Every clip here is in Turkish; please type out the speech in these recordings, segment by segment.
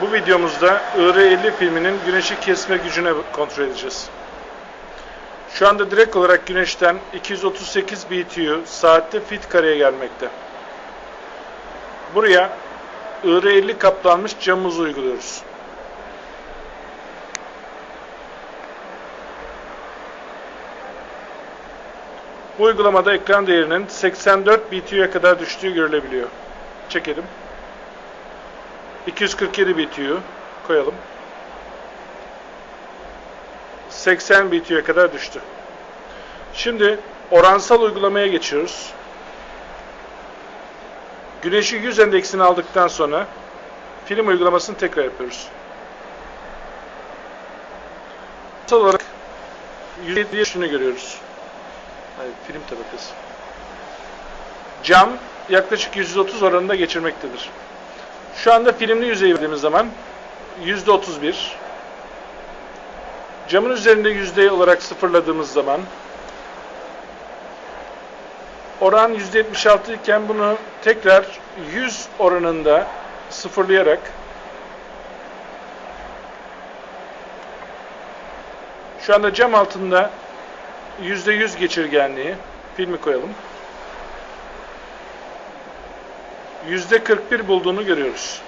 Bu videomuzda IR-50 filminin güneşi kesme gücüne kontrol edeceğiz. Şu anda direkt olarak güneşten 238 BTU saatte fit kareye gelmekte. Buraya IR-50 kaplanmış camımızı uyguluyoruz. Bu uygulamada ekran değerinin 84 BTU'ya kadar düştüğü görülebiliyor. Çekelim. 247 BTU koyalım. 80 BTU'ya kadar düştü. Şimdi oransal uygulamaya geçiyoruz. Güneşi 100 endeksini aldıktan sonra film uygulamasını tekrar yapıyoruz. Oransal olarak %7'ye düştüğünü görüyoruz. Hayır, film tabakası. Cam yaklaşık 130 oranında geçirmektedir. Şu anda filmli yüzeyi verdiğimiz zaman %31. Camın üzerinde yüzde olarak sıfırladığımız zaman oran %76 iken bunu tekrar 100 oranında sıfırlayarak şu anda cam altında %100 geçirgenliği filmi koyalım. %41 bulduğunu görüyoruz.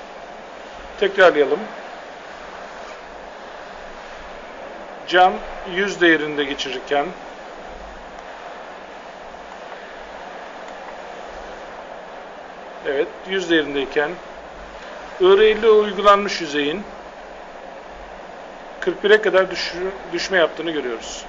Tekrarlayalım. Cam 100 değerinde geçirirken Evet, 100 değerindeyken IR50 uygulanmış yüzeyin 41'e kadar düşme yaptığını görüyoruz.